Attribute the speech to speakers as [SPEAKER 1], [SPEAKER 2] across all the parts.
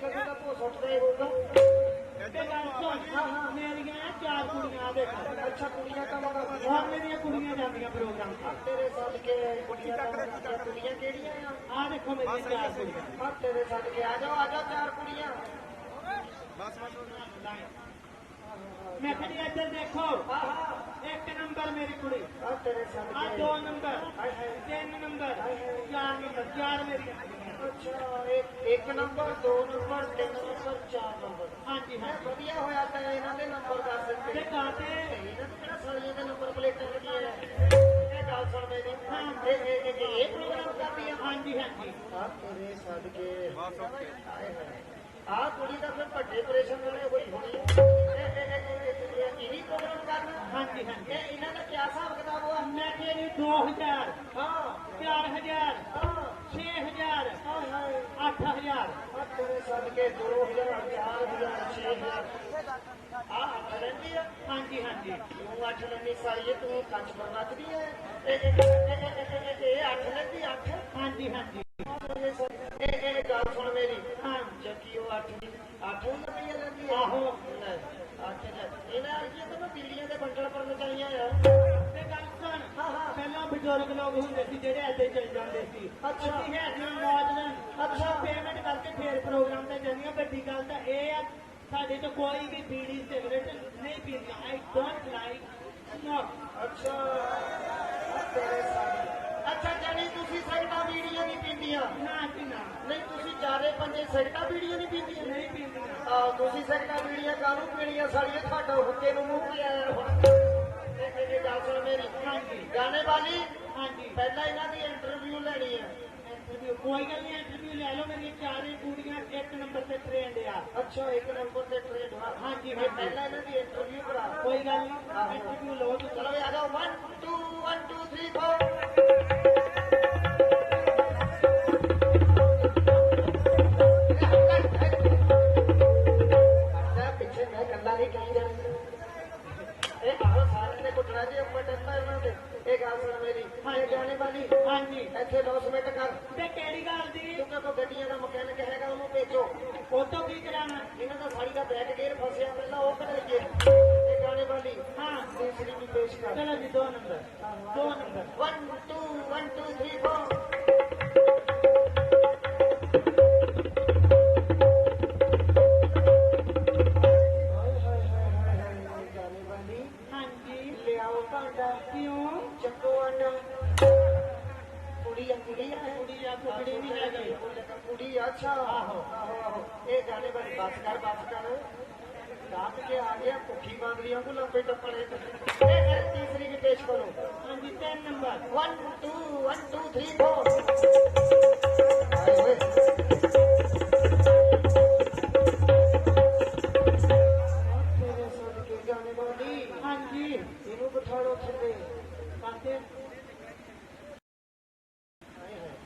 [SPEAKER 1] ਕਦੋਂ ਦਾ ਭੋ ਸੁੱਟਦਾ ਹੋਊਗਾ
[SPEAKER 2] ਤੇ ਸੁਣ
[SPEAKER 1] ਹਾਂ, ਹਾਂ।
[SPEAKER 2] ਮੇਰੀਆਂ ਚਾਰ ਕੁੜੀਆਂ ਦੇਖ।
[SPEAKER 1] ਅੱਛਾ ਕੁੜੀਆਂ ਕੰਮ ਕਰਦੀਆਂ
[SPEAKER 2] ਹੁਣ ਮੇਰੀਆਂ ਕੁੜੀਆਂ ਜਾਂਦੀਆਂ ਪ੍ਰੋਗਰਾਮ ਤੇ।
[SPEAKER 1] ਤੇਰੇ ਸਦਕੇ ਕੁੜੀਆਂ ਕਰਦੀਆਂ ਕੁੜੀਆਂ ਕਿਹੜੀਆਂ ਆ?
[SPEAKER 2] ਆ ਦੇਖੋ ਮੇਰੀਆਂ ਚਾਰ ਕੁੜੀਆਂ।
[SPEAKER 1] ਆ ਤੇਰੇ ਸਦਕੇ। ਆ ਜਾਓ ਆ ਜਾਓ ਚਾਰ ਕੁੜੀਆਂ।
[SPEAKER 2] ਮੈਂ ਕਹਿੰਦੀ ਇੱਧਰ ਦੇਖੋ। ਇੱਕ ਨੰਬਰ ਮੇਰੀ ਕੁੜੀ।
[SPEAKER 1] ਆ
[SPEAKER 2] ਦੋ ਨੰਬਰ। ਤਿੰਨ ਨੰਬਰ। ਚਾਰ ਨੰਬਰ। ਚਾਰ ਮੇਰੀਆਂ
[SPEAKER 1] ਅੱਛਾ ਇੱਕ ਇੱਕ ਨੰਬਰ ਦੋ ਨੰਬਰ ਤਿੰਨ ਨੰਬਰ ਚਾਰ ਨੰਬਰ।
[SPEAKER 2] ਹਾਂਜੀ ਹਾਂ
[SPEAKER 1] ਵਧੀਆ ਹੋਇਆ ਤਾਂ ਇਹਨਾਂ ਦੇ ਨੰਬਰ ਦੱਸ
[SPEAKER 2] ਤੇ
[SPEAKER 1] ਦਿੱਤੇ
[SPEAKER 2] ਕਾਤੇ
[SPEAKER 1] ਇਹਨਾਂ ਦੇ ਕਿਹੜਾ ਸਾਲੀਆਂ ਦੇ ਨੰਬਰ ਪਲੇਟਾਂ ਲੱਗੀਆਂ ਨੇ? ਇਹ ਗੱਲ ਸੁਣ ਮੇਰੀ
[SPEAKER 2] ਹਾਂ।
[SPEAKER 1] ਇਹ ਇਹ ਇਹ ਇਹ ਪ੍ਰੋਗਰਾਮ ਕਰਦੀ ਆ?
[SPEAKER 2] ਹਾਂਜੀ ਹਾਂਜੀ।
[SPEAKER 1] ਆ ਤੇਰੇ ਸਦਕੇ ਹਾਏ ਹਾਏ। ਆ ਕੁੜੀ ਤਾਂ ਫਿਰ ਵੱਡੇ ਆਪਰੇਸ਼ਨ ਵਾਲੇ ਹੋਈ ਹੋਣੀ। ਇਹਨਾਂ ਦਾ ਕੀ ਹਿਸਾਬ ਕਿਤਾਬ ਹੋਆ
[SPEAKER 2] ਮੈਂ ਕਿਹਾ 2000
[SPEAKER 1] ਹਾਂ
[SPEAKER 2] 4000
[SPEAKER 1] ਹਾਂ
[SPEAKER 2] 6000
[SPEAKER 1] ਹਾਏ ਹਾਏ
[SPEAKER 2] 8000
[SPEAKER 1] ਆ ਤੇਰੇ ਸਦਕੇ 2000 4000 6000 ਆ ਅੱਠ ਲੈਂਦੀ ਆ
[SPEAKER 2] ਹਾਂਜੀ ਹਾਂਜੀ
[SPEAKER 1] ਤੂੰ ਅੱਠ ਲੈਂਦੀ ਸਾਈਏ ਤੂੰ ਕੱਚ ਪਰ ਨੱਚਦੀ ਐ ਇਹ ਇਹ- ਇਹ- ਇਹ- ਇਹ- ਇਹ ਅੱਠ ਲੈਂਦੀ ਅੱਠ
[SPEAKER 2] ਹਾਂਜੀ ਹਾਂਜੀ
[SPEAKER 1] ਗੱਲ ਤਾਂ
[SPEAKER 2] ਇਹ ਆ ਸਾਡੇ ਤੋਂ ਕੋਈ ਵੀ ਬੀੜੀ ਸਿਗਰਟ ਨਹੀਂ ਪੀਂਦਾ ਆਈ ਡੋਨਟ ਲਾਈਕ ਸਮੋਕ
[SPEAKER 1] ਅੱਛਾ। ਆ ਤੇਰੇ ਸਾਡੀ ਅੱਛਾ ਜਾਨੀ ਤੁਸੀਂ ਸਿਗਰਟਾਂ ਬੀੜੀਆਂ ਨਹੀਂ ਪੀਂਦੀਆਂ।
[SPEAKER 2] ਨਾ ਜੀ ਨਾ।
[SPEAKER 1] ਨਹੀਂ ਤੁਸੀਂ ਚਾਰੇ ਪੰਜੇ ਸਿਗਰਟਾਂ ਬੀੜੀਆਂ ਨਹੀਂ ਪੀਂਦੀਆਂ।
[SPEAKER 2] ਨਹੀਂ ਪੀਂਦੀਆਂ।
[SPEAKER 1] ਆ ਤੁਸੀਂ ਸਿਗਰਟਾਂ ਬੀੜੀਆਂ ਕਾਹਨੂੰ ਪੀਣੀਆਂ? ਸਾਲੀਆਂ ਤੁਹਾਡਾ ਹੁੱਕੇ ਨੂੰ ਮੂੰਹ ਤੇ ਆਇਆ ਹੁਣ। ਇਹ ਇਹ ਗੱਲ ਸੁਣ ਮੇਰੀ।
[SPEAKER 2] ਹਾਂਜੀ।
[SPEAKER 1] ਗਾਣੇ ਵਾਲੀ
[SPEAKER 2] ਹਾਂਜੀ।
[SPEAKER 1] ਪਹਿਲਾਂ ਇਹਨਾਂ ਦੀ ਇੰਟਰਵਿਊ ਲੈਣੀ ਹੈ।
[SPEAKER 2] ਇੰਟਰਵਿਊ ਕੋਈ ਗੱਲ ਨਹੀਂ ਇੰਟਰਵਿਊ ਲੈ ਲਓ ਮੇਰੀਆਂ ਚਾਰੇ ਕੁੜੀਆਂ ਇੱਕ ਨੰਬਰ ਤੇ ਟ੍ਰੇਨਡ ਆ
[SPEAKER 1] ਅੱਛਾ ਇੱਕ ਨੰਬਰ ਤੇ ਟ੍ਰੇਡ ਹਾਂ
[SPEAKER 2] ਹਾਂਜੀ,
[SPEAKER 1] ਇਹ
[SPEAKER 2] ਹਾਂਜੀ।
[SPEAKER 1] ਪਹਿਲਾਂ ਇਹਨਾਂ ਦੀ ਇੰਟਰਵਿਊ ਕਰਾ
[SPEAKER 2] ਕੋਈ ਗੱਲ ਨਹੀਂ ਇੰਟਰਵਿਊ ਲਓ ਤੁਸੀਂ
[SPEAKER 1] ਚਲੋ ਵੀ ਆ ਜਾਓ 1 2 1 2 3 4 ਪਿੱਛੇ ਮੈਂ ਗੱਲਾਂ ਨਹੀਂ ਕਹੀ ਜਾਂਦੀ ਇਹ ਆਹੋ ਸਾਰੇ ਨੇ ਕੁੱਟਣਾ ਜੀ ਉੱਪਰ ਟੱਪਾ ਇਹਨਾਂ ਦੇ ਇਹ ਗੱਲ ਸੁਣ ਮੇਰੀ ਇਹ ਗਾਣੇ ਵਾਲੀ
[SPEAKER 2] ਹਾਂਜੀ
[SPEAKER 1] ਇੱਥੇ ਲੌਸਮੈਂਟ ਕਰ
[SPEAKER 2] ਤੇ ਕਿਹੜੀ ਗੱਲ ਦੀ
[SPEAKER 1] ਕਿਉਂਕਿ ਕੋਈ ਗੱਡੀਆਂ ਦਾ ਮਕੈਨਿਕ ਹੈਗਾ ਉਹਨੂੰ ਭੇਜੋ
[SPEAKER 2] ਉਹ ਤੋਂ ਕੀ ਕਰਾਣਾ
[SPEAKER 1] ਇਹਨਾਂ ਬੈਕ ਗੇਅਰ ਫਸਿਆ ਪਹਿਲਾਂ ਉਹ ਕਰ ਲਈਏ ਇਹ ਗਾਣੇ ਵਾਲੀ
[SPEAKER 2] ਹਾਂ
[SPEAKER 1] ਦੂਸਰੀ ਵੀ ਪੇਸ਼ ਕਰ
[SPEAKER 2] ਚਲੋ ਜੀ ਦੋ ਨੰਬਰ ਦੋ ਨੰਬਰ
[SPEAKER 1] 1 2 1 2 3 4 ਹਾਏ ਹਾਏ ਹਾਏ ਹਾਏ ਹਾਏ ਗਾਣੇ ਵਾਲੀ
[SPEAKER 2] ਹਾਂਜੀ।
[SPEAKER 1] ਲਿਆਓ ਭਾਂਡਾ
[SPEAKER 2] ਕਿਉਂ?
[SPEAKER 1] ਚੱਕੋ ਆਂਡਾ ਕੁੜੀ ਆ ਕੁੜੀ ਆ
[SPEAKER 2] ਕੁੜੀ ਆ ਕੁੜੀ ਨਹੀਂ ਹੈਗੀ
[SPEAKER 1] ਕੁੜੀ ਆ, ਅੱਛਾ। ਆਹੋ। ਆਹੋ ਇਹ ਗਾਣੇ ਵਾਲੀ ਬਸ ਕਰ ਬਸ ਕਰ। ਰਾਤ ਕੇ ਆ ਗਿਆ ਭੁੱਖੀ ਬਾਂਦਰੀਆਂ ਕੋ ਲੰਬੇ ਟੱਪਣੇ ਇਹ ਇਹ ਤੀਸਰੀ ਵੀ ਪੇਸ਼ ਕਰੋ।
[SPEAKER 2] ਹਾਂਜੀ ਤਿੰਨ ਨੰਬਰ।
[SPEAKER 1] 1 2 1 2 3 4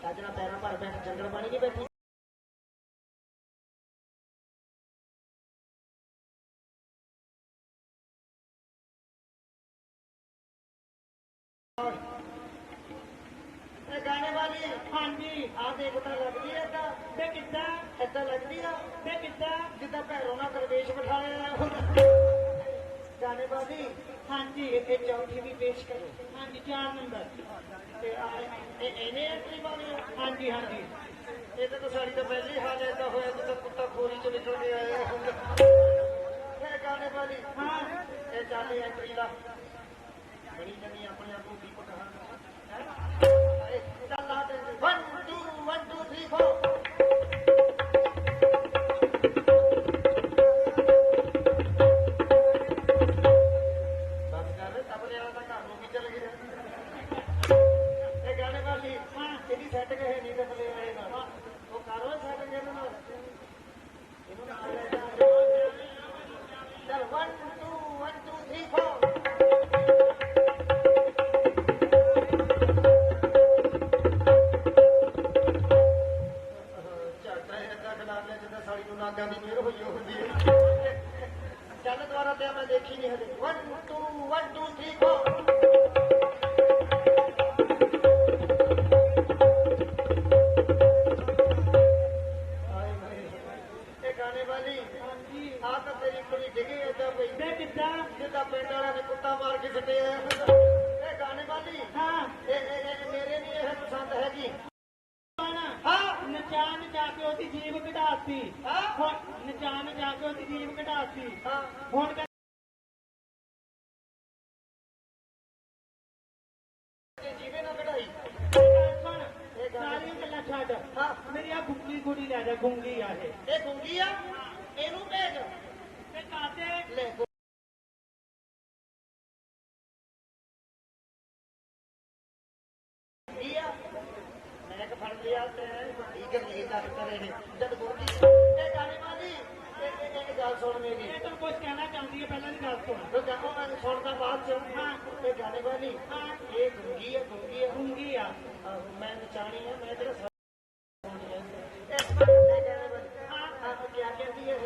[SPEAKER 1] ਕਾਜਣਾ ਪੈਰਾਂ ਭਰ ਬੈਠ ਜੰਗਲ ਪਾਣੀ ਨਹੀਂ ਬੈਠੀ। ਇਹ ਗਾਣੇ ਵਾਲੀ
[SPEAKER 2] ਹਾਂਜੀ
[SPEAKER 1] ਆ ਦੇਖ ਤਾਂ ਲੱਗਦੀ ਐ ਤਾਂ
[SPEAKER 2] ਤੇ ਕਿੱਦਾਂ?
[SPEAKER 1] ਏਦਾਂ ਲੱਗਦੀ ਆ।
[SPEAKER 2] ਤੇ ਕਿੱਦਾਂ?
[SPEAKER 1] ਜਿੱਦਾਂ ਭੈਰੋਂ ਨਾਲ ਦਰਵੇਸ਼ ਬਿਠਾਇਆ ਹੁੰਦਾ ਗਾਣੇ ਵਾਲੀ
[SPEAKER 2] ਹਾਂਜੀ,
[SPEAKER 1] ਇਹ ਚੌਥੀ ਵੀ ਪੇਸ਼ ਕਰੋ।
[SPEAKER 2] ਹਾਂਜੀ, ਚਾਰ ਨੰਬਰ।
[SPEAKER 1] ਤੇ ਆ, ਇਹ ਇਹਨੇ ਐਂਟਰੀ ਪਾਉਣੀ
[SPEAKER 2] ਹਾਂਜੀ ਹਾਂਜੀ।
[SPEAKER 1] ਇਹ ਤਾਂ ਸਾਡੀ ਤਾਂ ਪਹਿਲੀ ਹਾਲ ਐਦਾ ਹੋਇਆ ਜਿੱਦਾਂ ਕੁੱਤਾ ਖੋਰੀ ਚ ਨਿਕਲ ਕੇ ਆਇਆ। ਹੁੰਦਾ ਇਹ ਗਾਣੇ ਵਾਲੀ
[SPEAKER 2] ਹਾਂ,
[SPEAKER 1] ਇਹ ਚੱਲ ਐਂਟਰੀ ਲਾ ਬੜੀ ਜਣੀ ਆਪਣੇ ਆਪ ਨੂੰ
[SPEAKER 2] ਕਢਾਤੀ
[SPEAKER 1] ਹਾਂ।
[SPEAKER 2] ਹੁਣ ਨਚਾਨ ਜਾ ਕੇ ਉਹਦੀ ਕਢਾਤੀ
[SPEAKER 1] ਹਾਂ।
[SPEAKER 2] ਹੁਣ
[SPEAKER 1] ਜੀਵੇ ਨਾ ਕਢਾਈ।
[SPEAKER 2] ਸਾਰੀਆਂ ਗੱਲਾਂ ਛੱਡ।
[SPEAKER 1] ਹਾਂ।
[SPEAKER 2] ਮੇਰੀ ਆ ਗੁੰਗੀ ਕੁੜੀ ਲੈ ਜਾ ਗੁੰਗੀ ਆ ਇਹ।
[SPEAKER 1] ਇਹ ਗੁੰਗੀ ਆ? ਇਹਨੂੰ ਭੇਜ।
[SPEAKER 2] ਤੇ ਕਾਤੇ?
[SPEAKER 1] ਲੈ ਗੁੰਗੀ ਆ ਮੈਂ ਕਿ ਫੜ ਲਿਆ ਤੇ ਹੈ ਗੱਲ ਕਰੇ ਨੇ। ਜਦ ਗੁੰਗੀ ਇਹ ਗਾਣੇ ਵਾਲੀ ਇਹ ਗੱਲ ਸੁਣ ਮੇਰੀ
[SPEAKER 2] ਇਹ ਤੈਨੂੰ ਕੁਝ ਕਹਿਣਾ ਚਾਹੁੰਦੀ ਹੈ ਪਹਿਲਾਂ ਦੀ ਗੱਲ ਸੁਣ।
[SPEAKER 1] ਉਹ ਕਹਿੰਦਾ ਮੈਂ ਸੁਣਦਾ ਬਾਅਦ ਚ।
[SPEAKER 2] ਹਾਂ।
[SPEAKER 1] ਇਹ ਗਾਣੇ ਵਾਲੀ
[SPEAKER 2] ਹਾਂ।
[SPEAKER 1] ਇਹ ਗੁੰਗੀ ਆ ਗੁੰਗੀ ਆ।
[SPEAKER 2] ਗੁੰਗੀ ਆ।
[SPEAKER 1] ਮੈਂ ਨਚਾਣੀ ਆ ਮੈਂ ਤੇਰਾ ਆ ਇਹ ਗਾਣੇ ਵਾਲੀ ਹਾਂ ਹਾਂ ਕੀ ਕਹਿੰਦੀ ਹੈ।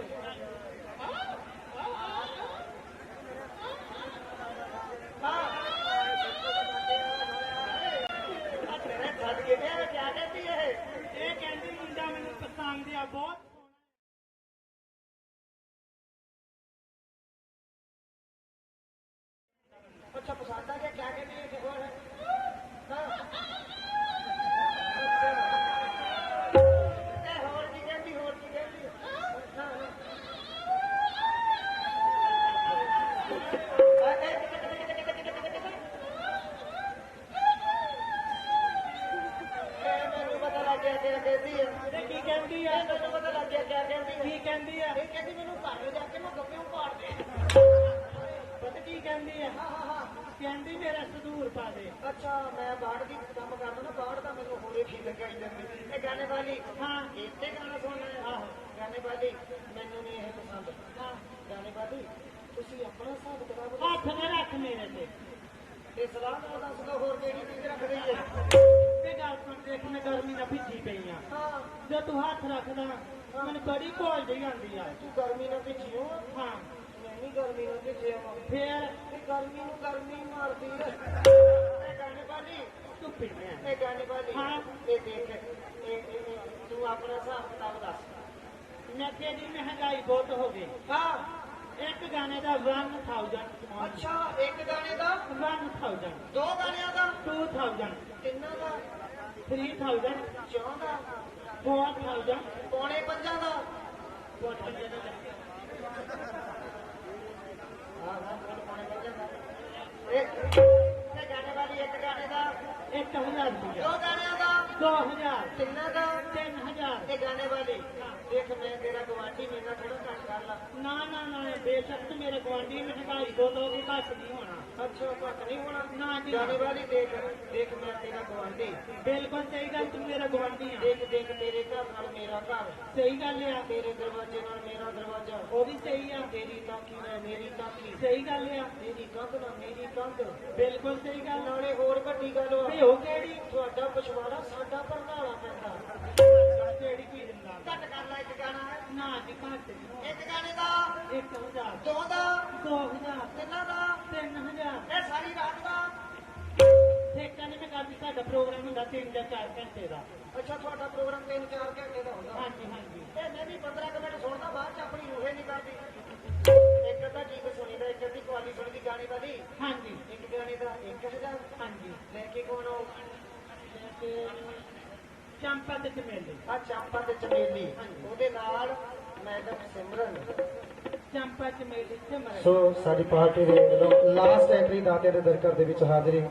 [SPEAKER 1] ਅੱਛਾ ਮੈਂ ਬਾੜ ਦੀ ਕੰਮ ਕਰਦਾ ਨਾ ਬਾੜ ਦਾ ਮੈਨੂੰ ਹੋਰੇ ਫੀਲ ਲਗਾਈ ਜਾਂਦੀ ਇਹ ਗਾਣੇ ਵਾਲੀ
[SPEAKER 2] ਹਾਂ
[SPEAKER 1] ਇੱਥੇ ਗਾਣਾ ਸੁਣਨਾ ਆਹੋ ਗਾਣੇ ਵਾਲੀ ਮੈਨੂੰ ਨਹੀਂ ਇਹ ਪਸੰਦ।
[SPEAKER 2] ਹਾਂ
[SPEAKER 1] ਗਾਣੇ ਵਾਲੀ ਤੁਸੀਂ ਆਪਣਾ ਹਿਸਾਬ ਕਿਤਾਬ
[SPEAKER 2] ਹੱਥ ਨੇ ਰੱਖ ਮੇਰੇ ਤੇ।
[SPEAKER 1] ਇਹ ਸਲਾਹ ਨਾਲ ਦੱਸ ਦੋ ਹੋਰ ਕਿਹੜੀ ਚੀਜ਼ ਰੱਖ ਰਹੀ ਹੈ?
[SPEAKER 2] ਤੇ ਗੱਲ ਸੁਣ ਦੇਖ ਮੈਂ ਗਰਮੀ ਨਾਲ ਭਿੱਜੀ ਪਈ ਆ।
[SPEAKER 1] ਹਾਂ।
[SPEAKER 2] ਜੇ ਤੂੰ ਹੱਥ ਰੱਖਦਾ ਮੈਨੂੰ ਬੜੀ ਘੋਲ ਜਿਹੀ ਆਉਂਦੀ ਆ।
[SPEAKER 1] ਤੂੰ ਗਰਮੀ ਨਾਲ ਭਿੱਜੀ ਹੋ?
[SPEAKER 2] ਹਾਂ।
[SPEAKER 1] ਮੈਂ ਨਹੀਂ ਗਰਮੀ ਨਾਲ ਭਿੱਜਿਆ
[SPEAKER 2] ਫੇਰ?
[SPEAKER 1] ਇਹ ਗਰਮੀ ਨੂੰ ਗਰਮੀ ਮਾਰਦੀ ਇਹ
[SPEAKER 2] ਤੂੰ ਪੀਣਾ
[SPEAKER 1] ਇਹ ਗਾਣੇ ਵਾਲੀ
[SPEAKER 2] ਹਾਂ।
[SPEAKER 1] ਇਹ ਦੇਖ ਇਹ ਇਹ- ਇਹ ਤੂੰ ਆਪਣਾ ਹਿਸਾਬ ਕਿਤਾਬ ਦੱਸ
[SPEAKER 2] ਨਸ਼ੇ ਦੀ ਮਹਿੰਗਾਈ ਬਹੁਤ ਹੋ ਗਈ
[SPEAKER 1] ਹਾਂ
[SPEAKER 2] ਇੱਕ ਗਾਣੇ ਦਾ 1000
[SPEAKER 1] ਅੱਛਾ ਇੱਕ ਗਾਣੇ ਦਾ
[SPEAKER 2] 1000
[SPEAKER 1] ਦੋ ਗਾਣਿਆਂ ਦਾ
[SPEAKER 2] 2000
[SPEAKER 1] ਤਿੰਨਾਂ ਦਾ
[SPEAKER 2] 3000
[SPEAKER 1] ਚੌਂ ਦਾ
[SPEAKER 2] 4000
[SPEAKER 1] ਪੌਣੇ ਪੰਜਾਂ ਦਾ ਹਾਂ ਹਾਂ ਪੌਣੇ ਪੰਜਾਂ ਦਾ ਇਹ ਇਹ ਗਾਣੇ ਵਾਲੀ ਇੱਕ ਗਾਣੇ ਦਾ
[SPEAKER 2] 1000 ਰੁਪਇਆ
[SPEAKER 1] ਦੋ ਗਾਣਿਆਂ ਦਾ।
[SPEAKER 2] 2000
[SPEAKER 1] ਤਿੰਨਾਂ ਦਾ।
[SPEAKER 2] 3000
[SPEAKER 1] ਇਹ ਗਾਣੇ ਵਾਲੀ। ਦੇਖ ਮੈਂ ਤੇਰਾ ਗਵਾਂਢੀ ਲਾ
[SPEAKER 2] ਨਾ ਨਾ ਨਾ ਬੇਸ਼ੱਕ ਮੇਰੇ ਗਵਾਂਢੀ ਮਹਿੰਗਾਈ ਦੋ ਦੋ ਵੀ ਘੱਟ ਨਹੀਂ ਹੋਣਾ।
[SPEAKER 1] ਅੱਛਾ ਘੱਟ ਨਹੀਂ ਹੋਣਾ?
[SPEAKER 2] ਨਾ ਜੀ
[SPEAKER 1] ਗਾਣੇ ਵਾਲੀ ਦੇਖ ਦੇਖ ਮੈਂ ਤੇਰਾ ਗਵਾਂਢੀ
[SPEAKER 2] ਬਿਲਕੁਲ ਸਹੀ ਗੱਲ ਤੂੰ ਮੇਰਾ ਗਵਾਂਢੀ ਆ।
[SPEAKER 1] ਦੇਖ ਦੇਖ ਤੇਰੇ ਘਰ ਨਾਲ ਮੇਰਾ ਘਰ।
[SPEAKER 2] ਸਹੀ ਗੱਲ ਆ।
[SPEAKER 1] ਤੇਰੇ ਦਰਵਾਜ਼ੇ ਨਾਲ ਮੇਰਾ ਦਰਵਾਜ਼ਾ।
[SPEAKER 2] ਉਹ ਵੀ ਸਹੀ ਆ।
[SPEAKER 1] ਤੇਰੀ ਤਾਕੀ ਨਾਲ ਮੇਰੀ ਤਾਕੀ
[SPEAKER 2] ਸਹੀ ਗੱਲ ਆ।
[SPEAKER 1] ਤੇਰੀ ਕੰਧ ਨਾਲ ਮੇਰੀ ਕੰਧ।
[SPEAKER 2] ਬਿਲਕੁਲ ਸਹੀ ਗੱਲ। ਆ
[SPEAKER 1] ਨਾਲੇ ਹੋਰ ਵੱਡੀ ਗੱਲ ਵਾ
[SPEAKER 2] ਤੇ ਉਹ ਕਿਹੜੀ?
[SPEAKER 1] ਤੁਹਾਡਾ ਪਛਵਾੜਾ ਸਾਡਾ ਭਰਨਾਲਾ ਪੈਂਦਾ।
[SPEAKER 2] ਕਿਹੜੀ ਕੀ ਦਿੰਦਾ
[SPEAKER 1] ਘੱਟ ਕਰ ਲੈ ਇੱਕ ਗਾਣਾ ਹੈ
[SPEAKER 2] ਨਾ ਜੀ ਘੱਟ। 1000
[SPEAKER 1] ਦੋ ਦਾ
[SPEAKER 2] 2000
[SPEAKER 1] ਤਿੰਨਾਂ ਦਾ
[SPEAKER 2] 3000
[SPEAKER 1] ਇਹ ਸਾਰੀ ਰਾਤ ਦਾ।
[SPEAKER 2] ਠੇਕਾ ਨਹੀਂ ਮੈਂ ਕਰਦੀ ਸਾਡਾ ਪ੍ਰੋਗਰਾਮ ਹੁੰਦਾ 3 ਜਾਂ 4 ਘੰਟੇ ਦਾ।
[SPEAKER 1] ਅੱਛਾ ਤੁਹਾਡਾ ਪ੍ਰੋਗਰਾਮ 3-4 ਘੰਟੇ ਦਾ ਹੁੰਦਾ।
[SPEAKER 2] ਹਾਂਜੀ ਹਾਂਜੀ।
[SPEAKER 1] ਇਹ ਮੈਂ ਵੀ 15 ਕੁ ਮਿੰਟ ਸੁਣਦਾ ਬਾਅਦ ਚ ਆਪਣੀ ਰੂਹੇ ਨਹੀਂ ਕਰਦੀ। ਇੱਕ ਅੱਧਾ ਗੀਤ ਸੁਣੀਦਾ ਇੱਕ ਅੱਧੀ ਕੁਆਲੀ ਸੁਣਦੀ ਗਾਣੇ ਵਾਲੀ
[SPEAKER 2] ਹਾਂਜੀ।
[SPEAKER 1] ਇੱਕ ਗਾਣੇ ਦਾ 1000
[SPEAKER 2] ਹਾਂਜੀ।
[SPEAKER 1] ਲੈ ਕੇ ਕੋਣ ਆਉ
[SPEAKER 2] ਤੇ ਚੰਪਾ ਤੇ ਚਮੇਲੀ।
[SPEAKER 1] ਆ ਚਾਂਪਾ ਤੇ ਚਮੇਲੀ। ਉਹਦੇ ਨਾਲ ਮੈਡਮ ਸਿਮਰਨ।
[SPEAKER 2] ਤੇ
[SPEAKER 3] ਸੋ ਸਾਡੀ ਪਾਰਟੀ ਦੇ ਵੱਲੋਂ ਲਾਸਟ ਐਂਟਰੀ ਦਾਤਿਆਂ ਦੇ ਦਰਕਾਰ ਦੇ ਵਿੱਚ ਹਾਜ਼ਰੀ।